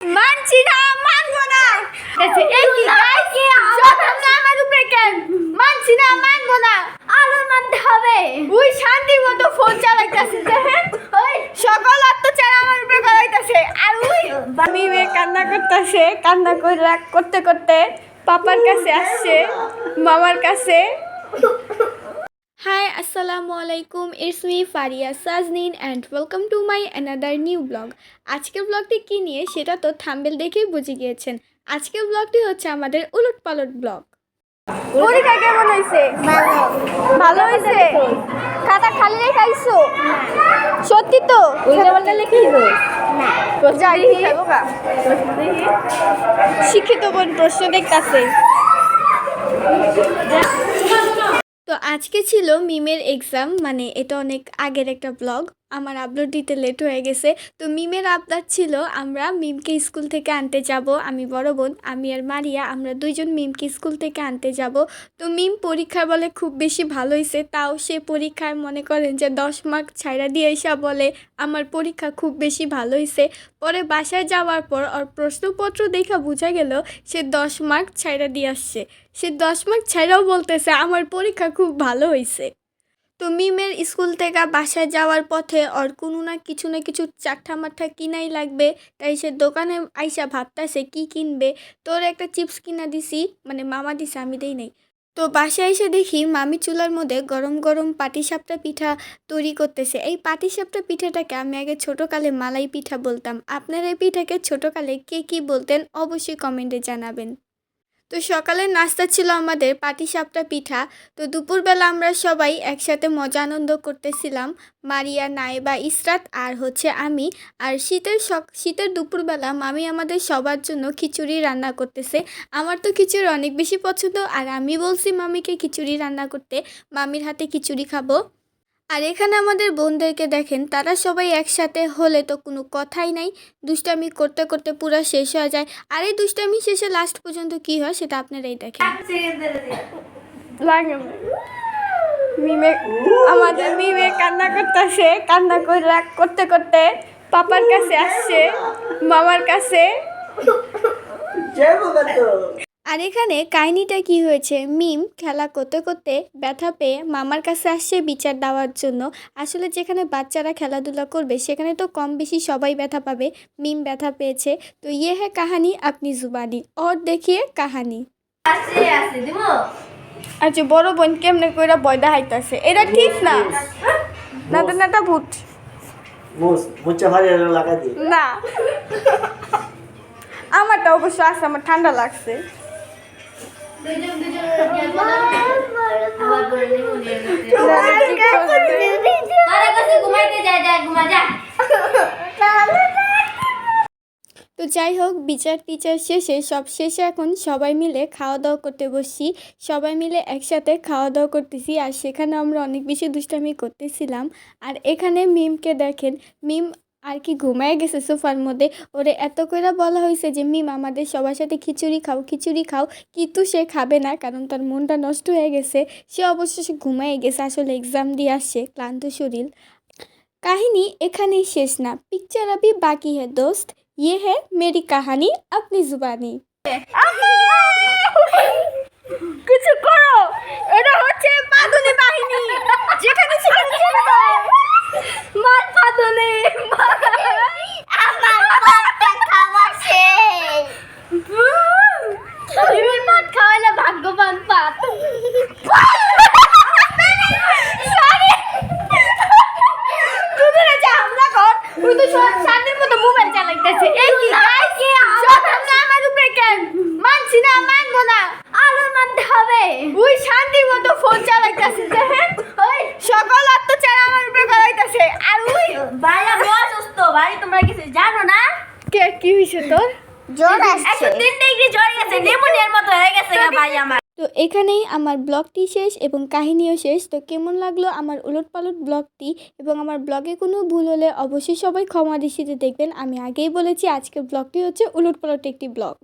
মানছি না মানবো না। এই কি গাইস সব আমার উপরে কেন? মানছি না মানবো না। আলো মানতে হবে। ওই শান্তি মতো ফোন চালাইতাছে দেখেন ওই সকল অত্যাচার আমার উপরে করাইতাছে। আর ওই আমি মেয়ে কান্না করতেছে কান্না করে করতে করতে পাপার কাছে আসছে মামার কাছে। হাই আসসালামু আলাইকুম it's me Faria Sajnin and welcome to my another new blog আজকের ব্লগটি কী নিয়ে সেটা তো থাম্বেল দেখেই বুঝে গিয়েছেন। আজকের ব্লগটি হচ্ছে আমাদের উলট পালট ব্লগ পরীক্ষা কেমন হয়েছে? ভালো। হয়েছে? খাতা খালি রেখাইছো সত্যি তো? যাই শিক্ষিত বোন প্রশ্ন দেখতাছে। তো আজকে ছিল মিমের এক্সাম মানে এটা অনেক আগের একটা ব্লগ আমার আপলোড দিতে লেট হয়ে গেছে। তো মিমের আবদার ছিল, আমরা মিমকে স্কুল থেকে আনতে যাব। আমি বড় বোন, আমি আর মারিয়া, আমরা দুইজন মিমকে স্কুল থেকে আনতে যাব। তো মিম পরীক্ষার বলে খুব বেশি ভালো হয়েছে তাও সে পরীক্ষায় মনে করেন যে দশ মার্ক ছাইড়া দিয়ে এসা বলে, আমার পরীক্ষা খুব বেশি ভালো হয়েছে পরে বাসায় যাওয়ার পর ওর প্রশ্নপত্র দেখা বোঝা গেল, সে দশ মার্ক ছাইড়া দিয়ে আসছে। সে দশ মার্ক ছাইড়াও বলতেছে, আমার পরীক্ষা খুব ভালো হয়েছে তো মিমের স্কুল থেকে বাসায় যাওয়ার পথে ওর কোনো না কিছু না কিছু চাঠা মাঠা কিনাই লাগবে। তাই সে দোকানে আইসা ভাবতাছে, কি কিনবে? তোর একটা চিপস কিনা দিছি। মানে মামা দিছে, আমি দেই নাই। তো বাসায় এসে দেখি মামি চুলার মধ্যে গরম গরম পাটিসাপটা পিঠা তৈরি করতেছে। এই পাটিসাপটা পিঠাটাকে আমি আগে ছোটোকালে মালাই পিঠা বলতাম। আপনারা এই পিঠাকে ছোটোকালে কে কী বলতেন অবশ্যই কমেন্টে জানাবেন। তো সকালের নাস্তা ছিল আমাদের পাটিসাপটা পিঠা। তো দুপুরবেলা আমরা সবাই একসাথে মজা আনন্দ করতেছিলাম, মারিয়া নাইবা ইসরাত আর হচ্ছে আমি। আর শীতের শীতের দুপুরবেলা মামি আমাদের সবার জন্য খিচুড়ি রান্না করতেছে। আমার তো খিচুড়ি অনেক বেশি পছন্দ, আর আমি বলছি মামিকে খিচুড়ি রান্না করতে, মামির হাতে খিচুড়ি খাব। আর এখানে আমাদের বোনদেরকে দেখেন তারা সবাই একসাথে হলে তো কোনো কথাই নাই। দুষ্টামি করতে করতে পুরো শেষ হয়ে যায়। আর এই দুষ্টামি শেষে লাস্ট পর্যন্ত কি হয় সেটা আপনারাই দেখেন। মিমে আমাদের মিমে কান্না করতেছে কান্না করে করতে করতে পাপার কাছে আসছে মামার কাছে। আর এখানে কাহিনিটা কি হয়েছে? মিম খেলা করতে করতে ব্যথা পেয়ে মামার কাছে আসছে বিচার দেওয়ার জন্য। আসলে যেখানে বাচ্চারা খেলাধুলা করবে সেখানে তো কম বেশি সবাই ব্যথা পাবে। মিম ব্যথা পেয়েছে। তো ইয়ে হ্যাঁ কাহানি আপনি জুবানি। ওর দেখিয়ে কাহানি। আচ্ছা বড় বোন কেমনে কইরা বয়দা হাইতাছে এটা ঠিক না? না তো নাটা ভূত। মুস মুচা ভারি লাগা দি না। আমারটা অবশ্য আছে আমার ঠান্ডা লাগছে। তো যাই হোক, বিচার টিচার শেষে, সব শেষে এখন সবাই মিলে খাওয়া দাওয়া করতে বসছি। সবাই মিলে একসাথে খাওয়া দাওয়া করতেছি আর সেখানে আমরা অনেক বেশি দুষ্টামি করতেছিলাম। আর এখানে মিমকে দেখেন, মিম আর কি ঘুমায় গেছে সোফার মধ্যে। ওরে এত করে বলা হয়েছে যে, মিম, আমাদের সবার সাথে খিচুড়ি খাও খিচুড়ি খাও। কিন্তু সে খাবে না, কারণ তার মনটা নষ্ট হয়ে গেছে। সে অবশেষে ঘুমায় গেছে, আসলে এক্সাম দিয়ে আসছে, ক্লান্ত শরীর। কাহিনী এখানেই শেষ না। পিকচার আবি বাকি হ্যাঁ দোস্ত। ইয়ে হ্যাঁ মেরি কাহানি, আপনি জুবানি। তোমরা কিছু জানো না? কে কি হইছে তোর? জ্বর একশো তিন ডিগ্রি জ্বর গেছে নিউমোনিয়ার মতো হয়ে গেছে ভাই আমার। তো এখানেই আমার ব্লগটি শেষ এবং কাহিনীও শেষ। তো কেমন লাগল আমার উলটপালট ব্লগটি এবং আমার ব্লগে কোনো ভুল হলে অবশ্যই সবাই ক্ষমা দৃষ্টিতে দেখবেন। আমি আগেই বলেছি, আজকের ব্লগটি হচ্ছে উলটপালট একটি ব্লগ।